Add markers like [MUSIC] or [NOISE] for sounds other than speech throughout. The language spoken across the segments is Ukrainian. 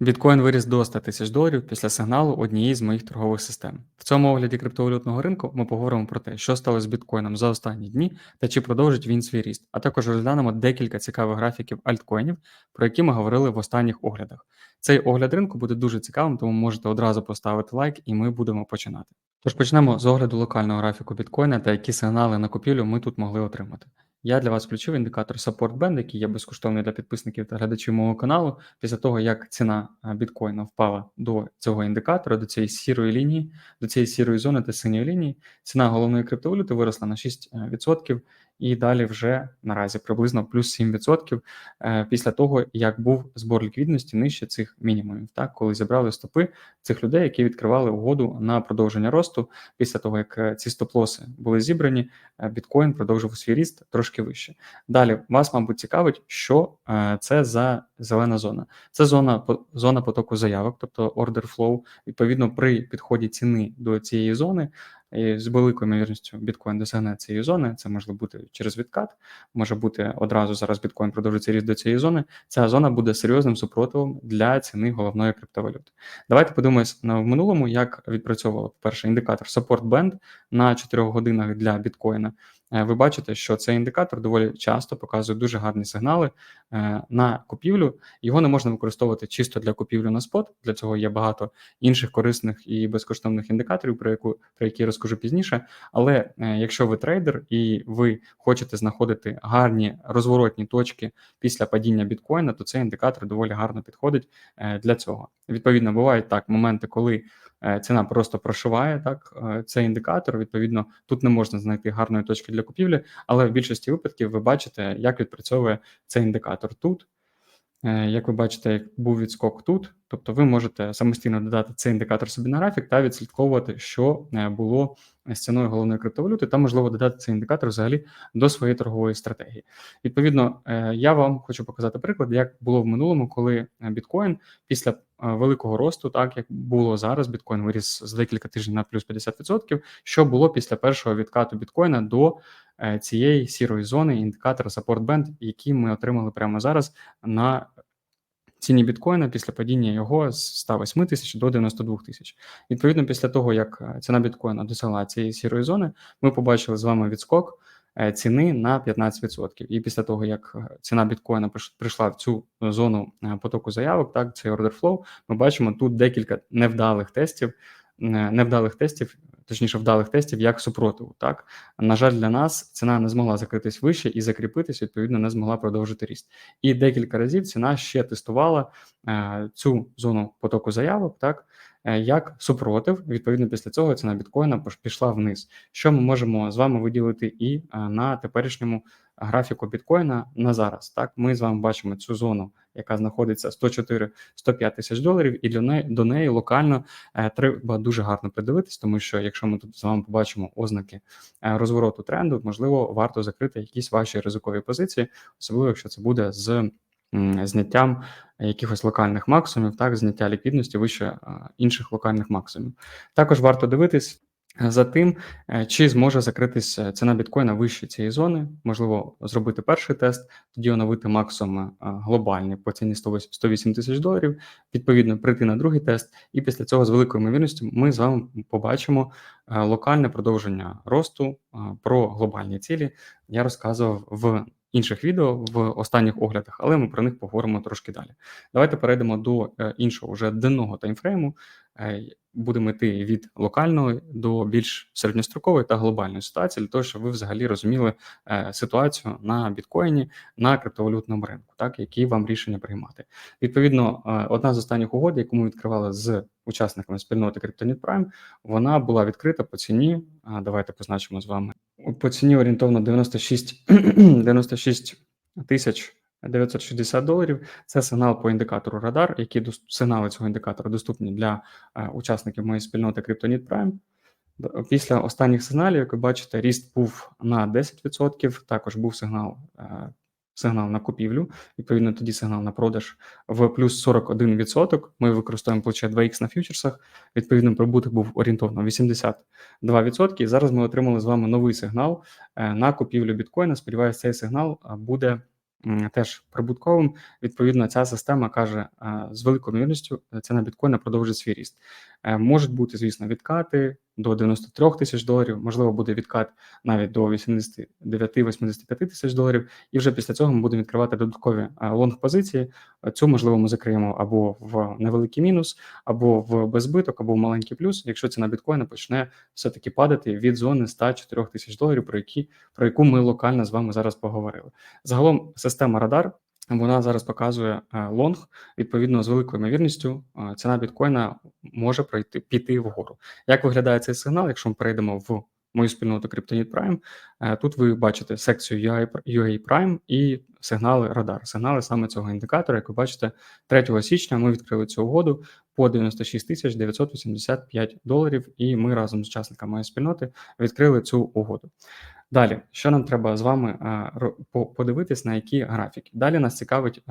Біткоін виріс до 100 тисяч доларів після сигналу однієї з моїх торгових систем. В цьому огляді криптовалютного ринку ми поговоримо про те, що сталося з біткоїном за останні дні та чи продовжить він свій ріст, а також розглянемо декілька цікавих графіків альткоїнів, про які ми говорили в останніх оглядах. Цей огляд ринку буде дуже цікавим, тому можете одразу поставити лайк, і ми будемо починати. Тож почнемо з огляду локального графіку біткоїна та які сигнали на купівлю ми тут могли отримати. Я для вас включив індикатор Support Band, який є безкоштовний для підписників та глядачів мого каналу. Після того, як ціна е, біткоїна впала до цього індикатора, до цієї сірої лінії, до цієї сірої зони та синьої лінії, ціна головної криптовалюти виросла на 6%, і далі вже наразі приблизно плюс 7% е, після того, як був збор ліквідності нижче цих мінімумів, так коли зібрали стопи цих людей, які відкривали угоду на продовження росту. Після того як е, ці стоп-лоси були зібрані, е, біткоін продовжив свій ріст трошки вище. Далі вас, мабуть, цікавить, що це за зелена зона. Це зона зона потоку заявок, тобто order flow. Відповідно, при підході ціни до цієї зони і з великою ймовірністю біткоін досягне цієї зони. Це може бути через відкат, може бути одразу зараз біткоін продовжується ріст до цієї зони. Ця зона буде серйозним супротивом для ціни головної криптовалюти. Давайте подивимось на в минулому, як відпрацьовував перший індикатор Support Band на 4 годинах для біткоїна. Е, ви бачите, що цей індикатор доволі часто показує дуже гарні сигнали е, на купівлю. Його не можна використовувати чисто для купівлі на спот. Для цього є багато інших корисних і безкоштовних індикаторів, про яку про які я розкажу пізніше. Але е, якщо ви трейдер і ви хочете знаходити гарні розворотні точки після падіння біткоїна, то цей індикатор доволі гарно підходить для цього. Відповідно, бувають так моменти, коли ціна просто прошиває так е, цей індикатор. Відповідно, тут не можна знайти гарної точки для купівлі, але в більшості випадків ви бачите, як відпрацьовує цей індикатор тут. Е, як ви бачите, як був відскок тут, тобто ви можете самостійно додати цей індикатор собі на графік та відслідковувати, що було з ціною головної криптовалюти, та можливо додати цей індикатор взагалі до своєї торгової стратегії. Відповідно, я вам хочу показати приклад, як було в минулому, коли біткоін після великого росту, так як було зараз, біткоін виріс з декілька тижнів на плюс 50%, що було після першого відкату біткоїна до е, цієї сірої зони індикатора Support Band, який ми отримали прямо зараз на ціні біткоїна після падіння його з 108 тисяч до 92 тисяч. Відповідно, після того, як е, ціна біткоїна досягла цієї сірої зони, ми побачили з вами відскок. Е, ціни на 15%. І після того, як е, ціна біткоїна прийшла в цю зону е, потоку заявок, так цей order flow, ми бачимо тут декілька невдалих тестів, невдалих тестів. Точніше, вдалих тестів як супротиву. Так на жаль, для нас ціна не змогла закритись вище і закріпитись, відповідно, не змогла продовжити ріст. І декілька разів ціна ще тестувала цю зону потоку заявок, так як супротив. Відповідно, після цього ціна біткоїна пішла вниз. Що ми можемо з вами виділити і е, на теперішньому графіку біткоїна на зараз. Так, ми з вами бачимо цю зону, яка знаходиться 104-105 тисяч доларів, і для неї до неї локально е, треба дуже гарно придивитись, тому що якщо ми тут з вами побачимо ознаки розвороту тренду, можливо, варто закрити якісь ваші ризикові позиції, особливо якщо це буде з зняттям якихось локальних максимумів, так, зняття ліквідності вище інших локальних максимумів. Також варто дивитись е, за тим, е, чи зможе закритися ціна біткоїна вище цієї зони, можливо, зробити перший тест, тоді оновити максимум глобальний по ціні 108 тисяч доларів, відповідно, прийти на другий тест, і після цього з великою ймовірністю ми з вами побачимо е, локальне продовження росту про глобальні цілі. Я розказував в інших відео в останніх оглядах, але ми про них поговоримо трошки далі. Давайте перейдемо до е, іншого вже денного таймфрейму. Е, будемо йти від локальної до більш середньострокової та глобальної ситуації, для того, щоб ви взагалі розуміли е, ситуацію на біткоїні на криптовалютному ринку, так які вам рішення приймати. Відповідно, одна з останніх угод, яку ми відкривали з учасниками спільноти CryptoNet Prime, вона була відкрита по ціні. Давайте позначимо з вами по ціні орієнтовно 96 96 [CLEARS THROAT] тисяч 960 доларів. Це сигнал по індикатору Радар, які сигнали цього індикатора доступні для е, учасників моєї спільноти CryptoNit Prime. Після останніх сигналів, як ви бачите, ріст був на 10%. Також був сигнал е, сигнал на купівлю, відповідно, тоді сигнал на продаж в плюс 41%. Ми використовуємо плече 2х на фьючерсах. Відповідно, прибуток був орієнтовно 82%. І зараз ми отримали з вами новий сигнал е, на купівлю біткоїна. Сподіваюся, цей сигнал буде теж прибутковим. Відповідно, ця система каже, е, з великою ймовірністю е, ціна біткоїна продовжить свій ріст. Е, Можуть бути, звісно, відкати до 93 тисяч доларів, можливо, буде відкат навіть до 89-85 тисяч доларів, і вже після цього ми будемо відкривати додаткові е, лонг-позиції. Цю, можливо, ми закриємо або в невеликий мінус, або в безбиток, або в маленький плюс, якщо ціна біткоїна почне все-таки падати від зони 104 тисяч доларів, про які про яку ми локально з вами зараз поговорили. Загалом система радар. Вона зараз показує е, лонг. Відповідно, з великою ймовірністю е, ціна біткоїна може пройти піти вгору. Як виглядає цей сигнал? Якщо ми перейдемо в мою спільноту Kryptonit Prime, е, тут ви бачите секцію UA Prime і сигнали радар. Сигнали саме цього індикатора. Як ви бачите, 3 січня ми відкрили цю угоду по 96 тисяч 985 доларів, і ми разом з учасниками спільноти відкрили цю угоду. Далі, що нам треба з вами подивитись на які графіки? Далі нас цікавить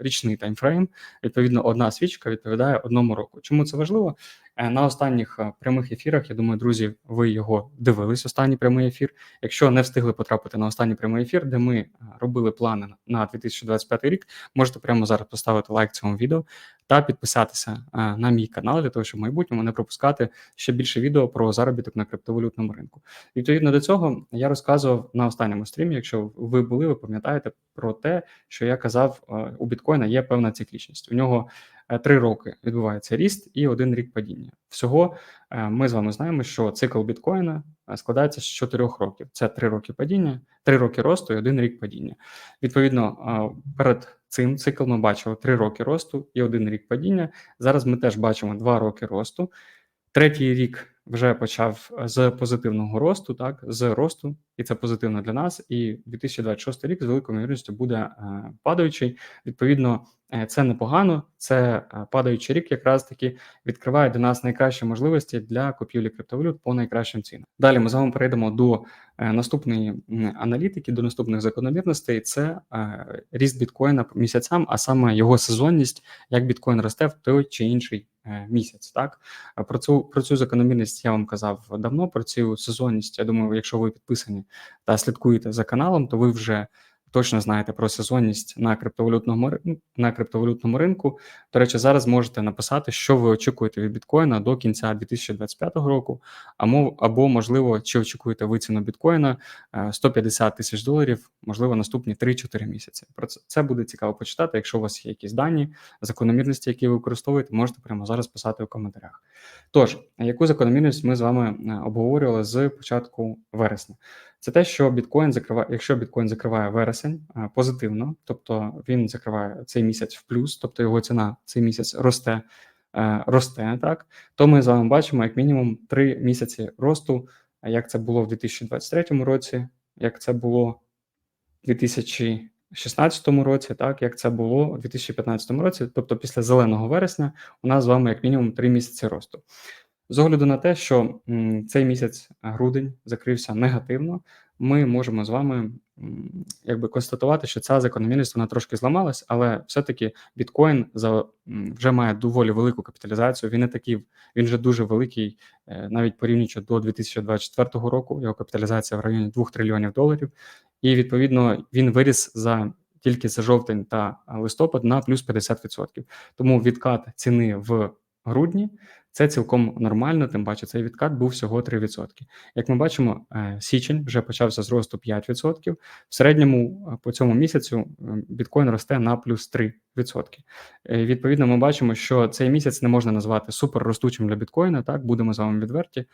річний таймфрейм. Відповідно, одна свічка відповідає одному року. Чому це важливо? Е, На останніх е, прямих ефірах, я думаю, друзі, ви його дивились. Останній прямий ефір. Якщо не встигли потрапити на останній прямий ефір, де ми е, робили плани на 2025 рік, можете прямо зараз поставити лайк цьому відео та підписатися на мій канал для того, щоб в майбутньому не пропускати ще більше відео про заробіток на криптовалютному ринку. Відповідно до цього я розказував на останньому стрімі. Якщо ви були, ви пам'ятаєте про те, що я казав, у біткоїна є певна циклічність. У нього е, три роки відбувається ріст і один рік падіння. Всього е, ми з вами знаємо, що цикл біткоїна е, складається з чотирьох років. Це три роки падіння, три роки росту і один рік падіння. Відповідно, перед цим цикл ми бачили три роки росту і один рік падіння. Зараз ми теж бачимо два роки росту. Третій рік вже почав з позитивного росту, так з росту, і це позитивно для нас. І 2026 рік з великою ймовірністю буде падаючий. Відповідно, це непогано. Це е, падаючий рік, якраз таки відкриває для нас найкращі можливості для купівлі криптовалют по найкращим цінам. Далі ми з вами перейдемо до е, наступної аналітики, до наступних закономірностей. Це е, ріст біткоїна по місяцям, а саме його сезонність, як біткоін росте в той чи інший е, місяць. Так про цю про цю закономірність я вам казав давно. Про цю сезонність. Я думаю, якщо ви підписані та слідкуєте за каналом, то ви вже точно знаєте про сезонність на криптовалютному ри- на криптовалютному ринку. До речі, зараз можете написати, що ви очікуєте від біткоїна до кінця 2025 року, або, можливо, чи очікуєте ви ціну біткоїна е, 150 тисяч доларів, можливо, наступні 3-4 місяці. Про це, це буде цікаво почитати. Якщо у вас є якісь дані, закономірності, які ви використовуєте, можете прямо зараз писати у коментарях. Тож, яку закономірність ми з вами е, обговорювали з початку вересня? Це те, що біткоін закриває, якщо біткоін закриває вересень е, позитивно, тобто він закриває цей місяць в плюс, тобто його ціна цей місяць росте, е, росте, так то ми з вами бачимо як мінімум три місяці росту, як це було в 2023 році, як це було в 2016 році, так як це було у 2015 році, тобто після зеленого вересня, у нас з вами як мінімум три місяці росту. З огляду на те, що цей місяць грудень закрився негативно, ми можемо з вами якби констатувати, що ця закономірність вона трошки зламалась, але все-таки біткоін за вже має доволі велику капіталізацію. Він не такий, він вже дуже великий, е, навіть порівнюючи до 2024 року. Його капіталізація в районі 2 трильйонів доларів, і відповідно він виріс за. Тільки за жовтень та листопад на плюс 50%. Тому відкат ціни в грудні це цілком нормально, тим паче цей відкат був всього 3%. Як ми бачимо, е, січень вже почався з росту 5%. В середньому е, по цьому місяцю біткоін росте на плюс 3%. Е, Відповідно, ми бачимо, що цей місяць не можна назвати супер ростучим для біткоїна. Так, будемо з вами відверті.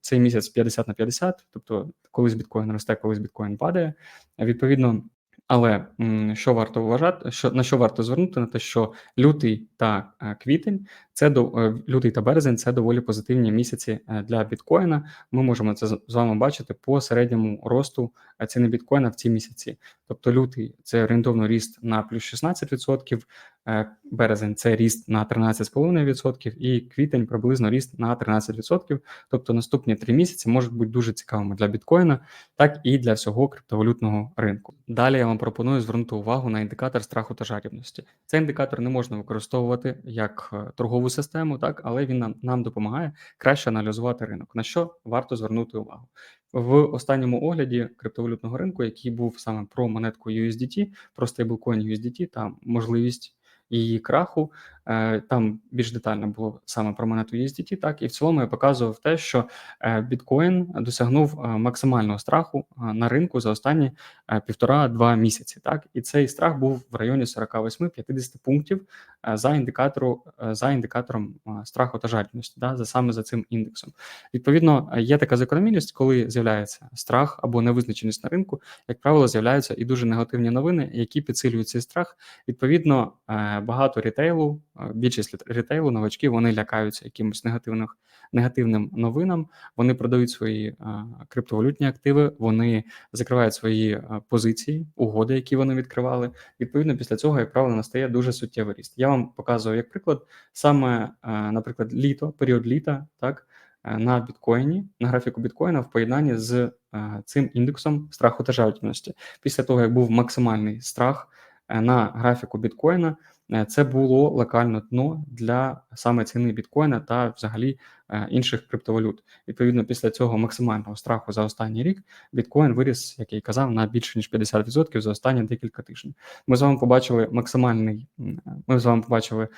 Цей місяць 50 на 50, тобто колись біткоін росте, колись біткоін падає. Відповідно, але що варто вважати, що на що варто звернути на те, що лютий та е, квітень це до е, лютий та березень це доволі позитивні місяці е, для біткоїна. Ми можемо це з вами бачити по середньому росту ціни біткоїна в ці місяці. Тобто лютий це орієнтовно ріст на плюс 16%, е, березень це ріст на 13,5% і квітень приблизно ріст на 13%. Тобто наступні три місяці можуть бути дуже цікавими для біткоїна, так і для всього криптовалютного ринку. Далі я вам пропоную звернути увагу на індикатор страху та жадібності. Цей індикатор не можна використовувати як е, торгову систему, так але він нам допомагає краще аналізувати ринок. На що варто звернути увагу? В останньому огляді криптовалютного ринку, який був саме про монетку USDT, про стейблкоін USDT та можливість її краху, е, там більш детально було саме про монету USDT, так і в цілому я показував те, що е, біткоін досягнув е, максимального страху на ринку за останні півтора-два місяці. Так, і цей страх був в районі 48-50 пунктів за індикатору за індикатором страху та жадібності, да, за саме за цим індексом. Відповідно, є така закономірність, коли з'являється страх або невизначеність на ринку, як правило, з'являються і дуже негативні новини, які підсилюють цей страх. Відповідно, багато рітейлу, е, більшість рітейлу, новачки, вони лякаються якимось негативних негативним новинам. Вони продають свої е, криптовалютні активи, вони закривають свої е, позиції, угоди, які вони відкривали. Відповідно, після цього, як правило, настає дуже суттєвий ріст. Я вам показую як приклад саме, наприклад, літо, період літа, так на біткоїні, на графіку біткоїна в поєднанні з е, цим індексом страху та жертвності. Після того, як був максимальний страх на графіку біткоїна, е, це було локальне дно для саме ціни біткоїна та взагалі е, інших криптовалют. Відповідно, після цього максимального страху за останній рік біткоін виріс, як я й казав, на більше ніж 50% за останні декілька тижнів. Ми з вами побачили максимальний. Ми з вами побачили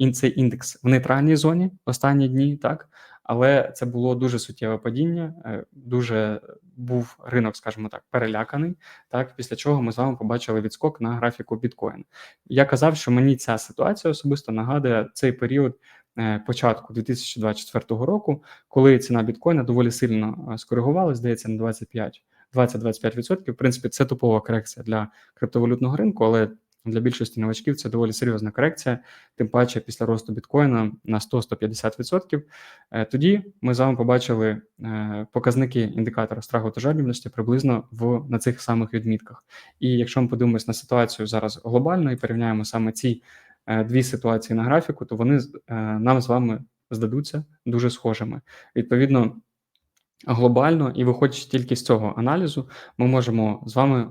е, цей індекс в нейтральній зоні останні дні, так. Але це було дуже суттєве падіння, е, дуже був ринок, скажімо так, переляканий. Так, після чого ми з вами побачили відскок на графіку біткоін. Я казав, що мені ця ситуація особисто нагадує цей період е, початку 2024 року, коли ціна біткоїна доволі сильно е, скоригувалась, здається, на 25 20-25%. В принципі, це типова корекція для криптовалютного ринку, але для більшості новачків це доволі серйозна корекція, тим паче після росту біткоїна на 100-150%. Е, Тоді ми з вами побачили е, показники індикатора страху та жадібності приблизно в на цих самих відмітках. І якщо ми подивимось на ситуацію зараз глобально і порівняємо саме ці е, дві ситуації на графіку, то вони нам з вами здадуться дуже схожими. Відповідно, глобально і виходячи тільки з цього аналізу, ми можемо з вами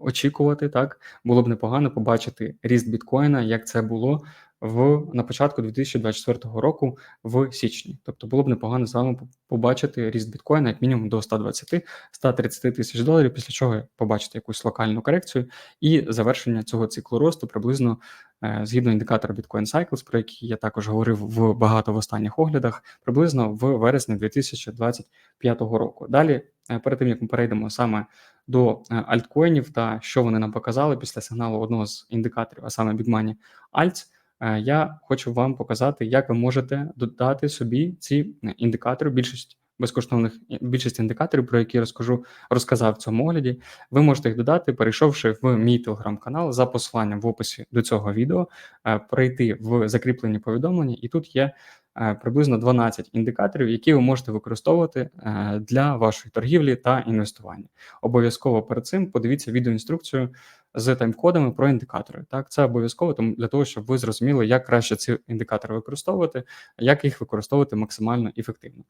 очікувати, так? Було б непогано побачити ріст біткоїна, як це було в на початку 2024 року в січні. Тобто було б непогано з вами побачити ріст біткоїна як мінімум до 120-130 тисяч доларів, після чого побачити якусь локальну корекцію і завершення цього циклу росту приблизно е, згідно індикатора Bitcoin Cycles, про який я також говорив в багато в останніх оглядах, приблизно в вересні 2025 року. Далі, е, перед тим як ми перейдемо саме до е, альткоїнів та що вони нам показали після сигналу одного з індикаторів, а саме Big Money Alts, я хочу вам показати, як ви можете додати собі ці е, індикатори, більшість безкоштовних більшість індикаторів, про які розкажу, розказав в цьому огляді. Ви можете їх додати, перейшовши в мій телеграм-канал за посиланням в описі до цього відео, е, перейти в закріплені повідомлення, і тут є е, приблизно 12 індикаторів, які ви можете використовувати е, для вашої торгівлі та інвестування. Обов'язково перед цим подивіться відеоінструкцію з тайм-кодами про індикатори. Так, це обов'язково тому для того, щоб ви зрозуміли, як краще ці індикатори використовувати, як їх використовувати максимально ефективно.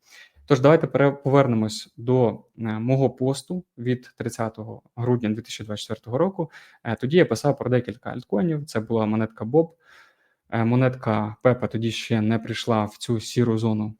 Тож, давайте повернемось до е, мого посту від 30 грудня 2024 року. Е, Тоді я писав про декілька альткоїнів. Це була монетка Bob. Е, Монетка Пепа тоді ще не прийшла в цю сіру зону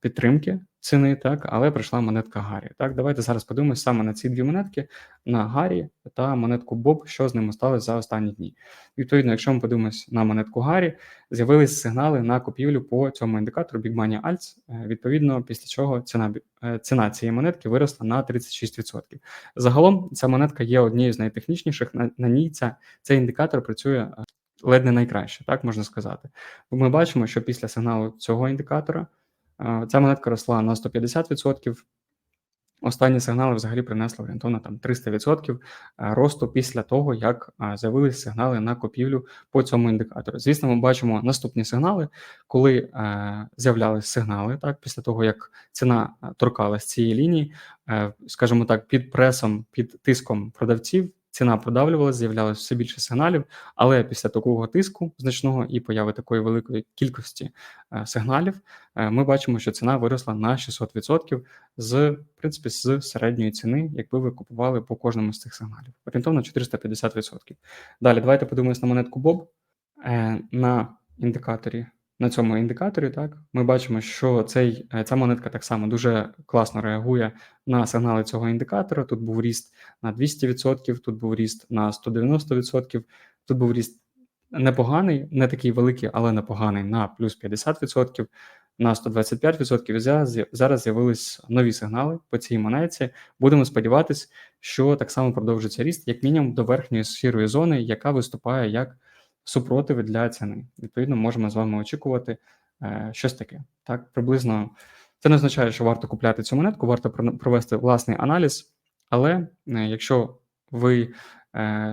підтримки ціни, так, але прийшла монетка Гаррі. Так, давайте зараз подивимося саме на ці дві монетки: на Гаррі та монетку Боб, що з ними сталося за останні дні. Відповідно, якщо ми подивимось на монетку Гаррі, з'явились сигнали на купівлю по цьому індикатору Big Money Alts, е, відповідно, після чого ціна, е, ціна цієї монетки виросла на 36%. Загалом ця монетка є однією з найтехнічніших. На, на ній ця, цей індикатор працює е, ледь не найкраще, так можна сказати. Бо Ми бачимо, що після сигналу цього індикатора ця монетка росла на 150%. Останні сигнали взагалі принесли орієнтовно там 300% е, росту після того, як е, з'явилися сигнали на купівлю по цьому індикатору. Звісно, ми бачимо наступні сигнали, коли е, з'являлись сигнали, так після того як ціна е, торкалась цієї лінії, е, скажімо так, під пресом, під тиском продавців. Ціна продавлювалася, з'являлось все більше сигналів, але після такого тиску значного і появи такої великої кількості е, сигналів, е, ми бачимо, що ціна виросла на 600% з в принципі з середньої ціни, якби ви купували по кожному з цих сигналів. Орієнтовно 450%. Далі давайте подивимось на монетку Bob Е, на індикаторі на цьому індикаторі, так, ми бачимо, що цей, е, ця монетка так само дуже класно реагує на сигнали цього індикатора. Тут був ріст на 200%, тут був ріст на 190%, тут був ріст непоганий, не такий великий, але непоганий на плюс 50%, на 125%. І зараз, зараз з'явились нові сигнали по цій монеті. Будемо сподіватися, що так само продовжиться ріст, як мінімум до верхньої сірої зони, яка виступає як супротиви для ціни. Відповідно, можемо з вами очікувати е, щось таке. Так, приблизно це не означає, що варто купляти цю монетку, варто провести власний аналіз. Але е, якщо ви,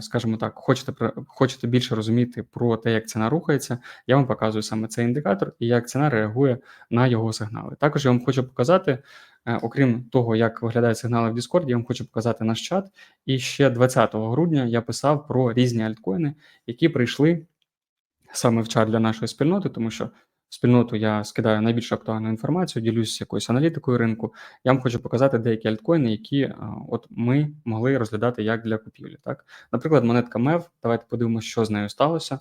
скажімо так, хочете хочете більше розуміти про те, як ціна рухається, я вам показую саме цей індикатор і як ціна реагує на його сигнали. Також я вам хочу показати, е, окрім того, як виглядають сигнали в Discord, я вам хочу показати наш чат. І ще 20 грудня я писав про різні альткоїни, які прийшли саме в чат для нашої спільноти, тому що спільноту я скидаю найбільш актуальну інформацію, ділюсь якоюсь аналітикою ринку. Я вам хочу показати деякі альткоїни, які а, от ми могли розглядати як для купівлі. Так, наприклад, монетка MEV, Давайте подивимося, що з нею сталося.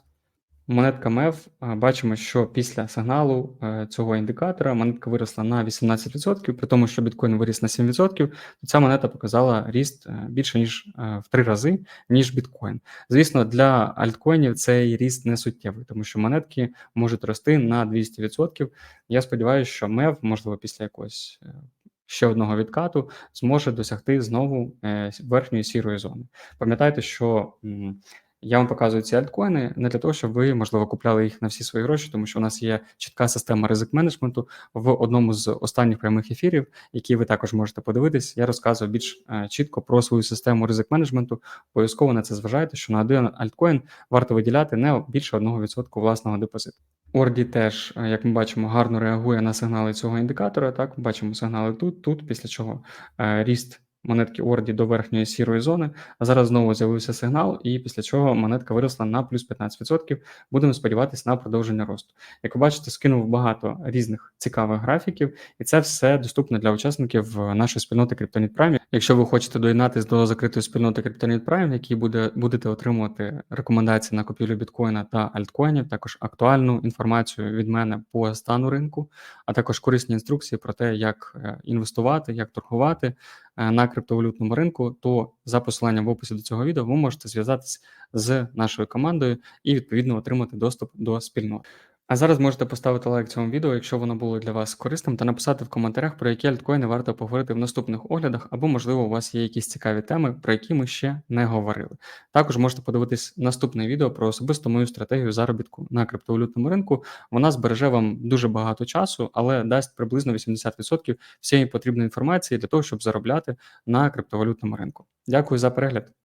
Монетка MEV, бачимо, що після сигналу е, цього індикатора монетка виросла на 18%, при тому, що біткоін виріс на 7%, то ця монета показала ріст е, більше ніж е, в три рази, ніж біткоін. Звісно, для альткоїнів цей ріст не суттєвий, тому що монетки можуть рости на 200%. Я сподіваюся, що MEV, можливо, після якогось ще одного відкату, зможе досягти знову верхньої сірої зони. Пам'ятайте, що я вам показую ці альткоїни не для того, щоб ви, можливо, купляли їх на всі свої гроші, тому що у нас є чітка система ризик менеджменту в одному з останніх прямих ефірів, які ви також можете подивитись. Я розказую більш е, чітко про свою систему ризик менеджменту. Обов'язково на це зважайте, що на один альткоін варто виділяти не більше 1% власного депозиту. Орді теж, е, як ми бачимо, гарно реагує на сигнали цього індикатора. Так, бачимо сигнали тут, тут, після чого е, ріст монетки Орді до верхньої сірої зони. А зараз знову з'явився сигнал, і після чого монетка виросла на плюс 15%. Будемо сподіватися на продовження росту. Як ви бачите, скинув багато різних цікавих графіків, і це все доступно для учасників е, нашої спільноти Kryptonit Prime. Якщо ви хочете доєднатися до закритої спільноти Kryptonit Prime, в якій буде будете отримувати рекомендації на купівлю біткоїна та альткоїнів, також актуальну інформацію від мене по стану ринку, а також корисні інструкції про те, як е, інвестувати, як торгувати на криптовалютному ринку, то за посиланням в описі до цього відео ви можете зв'язатися з нашою командою і відповідно отримати доступ до спільноти. А зараз можете поставити лайк цьому відео, якщо воно було для вас корисним, та написати в коментарях, про які альткоїни варто поговорити в наступних оглядах, або, можливо, у вас є якісь цікаві теми, про які ми ще не говорили. Також можете подивитись наступне відео про особисту мою стратегію заробітку на криптовалютному ринку. Вона збереже вам дуже багато часу, але дасть приблизно 80% всієї потрібної інформації для того, щоб заробляти на криптовалютному ринку. Дякую за перегляд.